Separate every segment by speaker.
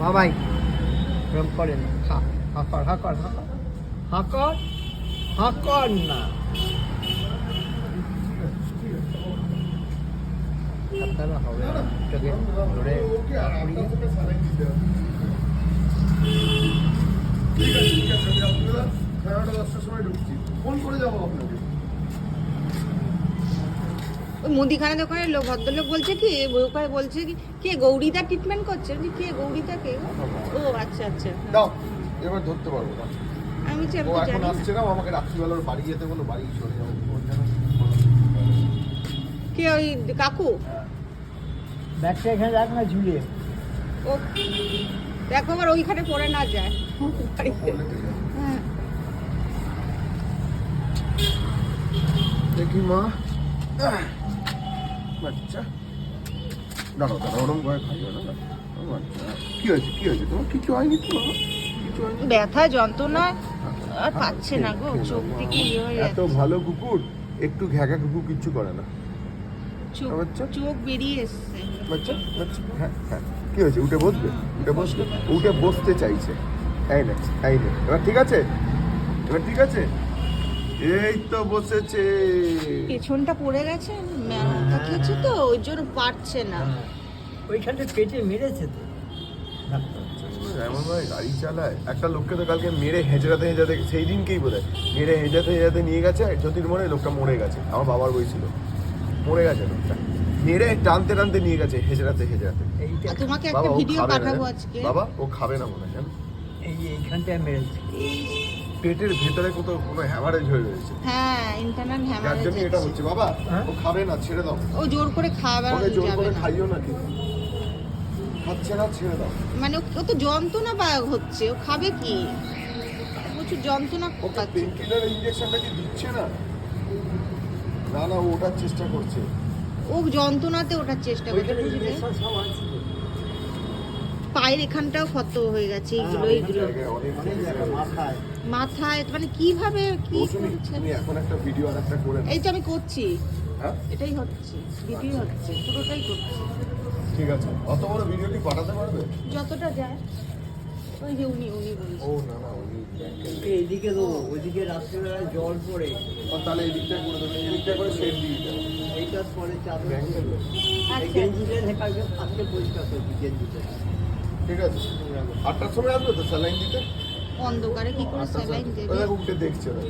Speaker 1: বাবাই এরকম করে না। হা হা কর হা কর হা কর হা কর হা কর না। আপনারা হবে। এটাকে
Speaker 2: ঠিক আছে ঠিক আছে আপনারা সাড়ে দশটার সময় ঢুকছি। ফোন করে যাব আপনাকে
Speaker 3: ওই মুদিখানা দোকানের লোক ভদ্রলোক বলছে কি ওখানে বলছে কি কে গৌরীদা ট্রিটমেন্ট করছে? আমি বলছি, কে গৌরীদা কে ও আচ্ছা আচ্ছা।
Speaker 2: দাও এবার ধরতে পারব না
Speaker 3: আমি বলছি, আমি
Speaker 2: ও
Speaker 3: তো
Speaker 2: এখন
Speaker 3: জানি
Speaker 2: আসছে না আমাকে রাত্রিবেলা ওর বাড়ি যেতে বলো বাড়ি চলে যাব।
Speaker 3: কে ওই কাকু?
Speaker 1: ব্যাগটা এখানে রাখ না ঝুলিয়ে।
Speaker 3: ও দেখো আবার ওইখানে পড়ে না যায়। হ্যাঁ
Speaker 2: দেখি মা। বাচ্চা। দাঁড়াও দাঁড়াও ওরম ভয় খাইও না বাচ্চা, কি হয়েছে কি হয়েছে? তোমার কিছু হয়নি তো?
Speaker 3: ব্যথা যন্ত্রণা? আর পাচ্ছে না গো চোখ থেকে ইয়ে হয়ে
Speaker 2: এত ভালো কুকুর একটু ঘ্যাঘা কুকুর কিচ্ছু করে না?
Speaker 3: চোখ বেরিয়ে এসছে।
Speaker 2: বাচ্চা বাচ্চা হ্যাঁ হ্যাঁ। কি হয়েছে উঠে বসবে? উঠে বসবে উঠে বসতে চাইছে। এই না এই না। এবার ঠিক আছে? এবার ঠিক আছে? এই তো বসেছে।
Speaker 3: পেছনটা পড়ে গেছে খেয়েছে তো ওই জন্য পারছে না।
Speaker 1: হ্যাঁ। ওইখানটা পেটে মেরেছে তো।
Speaker 2: এমন ভাবে গাড়ি চালায়। একটা লোককে তো কালকে মেরে হেঁচড়াতে হেঁচড়াতে সেই দিনকেই বোধ হয় মেরে হেঁচড়াতে হেঁচড়াতে নিয়ে গেছে জ্যোতির মনে লোকটা মরে গেছে। আমার বাবার বই ছিল। মরে গেছে লোকটা। মেরে টানতে টানতে নিয়ে গেছে হেঁচড়াতে হেঁচড়াতে।
Speaker 3: তোমাকে
Speaker 2: বাবা
Speaker 3: একটা
Speaker 2: ও
Speaker 3: ভিডিও
Speaker 2: খাবে না
Speaker 3: পাঠাবো? আজকে।
Speaker 2: বাবা ও খাবে না মনে হয়
Speaker 1: এই এইখানটায় মেরেছে।
Speaker 2: পেটের ভেতরে কোথাও কোনো হ্যামারেজ হয়ে রয়েছে।
Speaker 3: হ্যাঁ ইন্টারনাল
Speaker 2: যার
Speaker 3: হ্যামারেজ
Speaker 2: জন্য এটা হচ্ছে। বাবা
Speaker 1: হ্যাঁ?
Speaker 2: ও খাবে না ছেড়ে দাও।
Speaker 3: ও জোর করে খাবার
Speaker 2: ওকে জোর করে খাইও না কিন্তু। খাচ্ছে না ছেড়ে দাও।
Speaker 3: মানে ও- ও তো যন্ত্রণা বা হচ্ছে ও খাবে কি? প্রচুর যন্ত্রণা
Speaker 2: ওকে
Speaker 3: পাচ্ছে।
Speaker 2: পেন কিলার ইঞ্জেকশনটা কি দিচ্ছে না? না না ও ওঠার চেষ্টা করছে।
Speaker 3: ও যন্ত্রণাতে ওঠার চেষ্টা করছে বুঝলে
Speaker 1: ইঞ্জেকশন সব আছে তো।
Speaker 3: পায়ের এখানটাও ক্ষত হয়ে গেছে এইগুলো
Speaker 1: হ্যাঁ,
Speaker 3: এইগুলো
Speaker 1: মাথায়।
Speaker 3: মাথায় মানে কীভাবে কি
Speaker 2: এখন একটা ভিডিও আর একটা করে
Speaker 3: এই তো আমি করছি।
Speaker 2: হ্যাঁ?
Speaker 3: এটাই হচ্ছে ভিডিও হচ্ছে পুরোটাই করছি।
Speaker 2: ঠিক আছে। অত বড় ভিডিও কি পাঠাতে পারবে?
Speaker 3: যতটা যায় ওই যে উনি উনি বলছে।
Speaker 2: ও না না উনি
Speaker 1: এইদিকে তো ওইদিকে রাত্রিবেলায় জল পড়ে।
Speaker 2: ও, তাহলে এদিকটা করে দেবে। এদিকটা করে শেড দিয়ে দেবে।
Speaker 1: এইটার পরে চাদর
Speaker 2: ব্যাংকের।
Speaker 3: আচ্ছা
Speaker 1: গেঞ্জিটা আজকে পরিষ্কার করছি গেঞ্জিটা।
Speaker 2: ঠিক আছে? আটটার সময় আসবে তো স্যালাইন দিতে?
Speaker 3: অন্ধকারে কি করে স্যালাইন দেবে?
Speaker 2: ওরা উঠে দেখছে ওরা।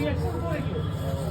Speaker 2: Yes, thank you.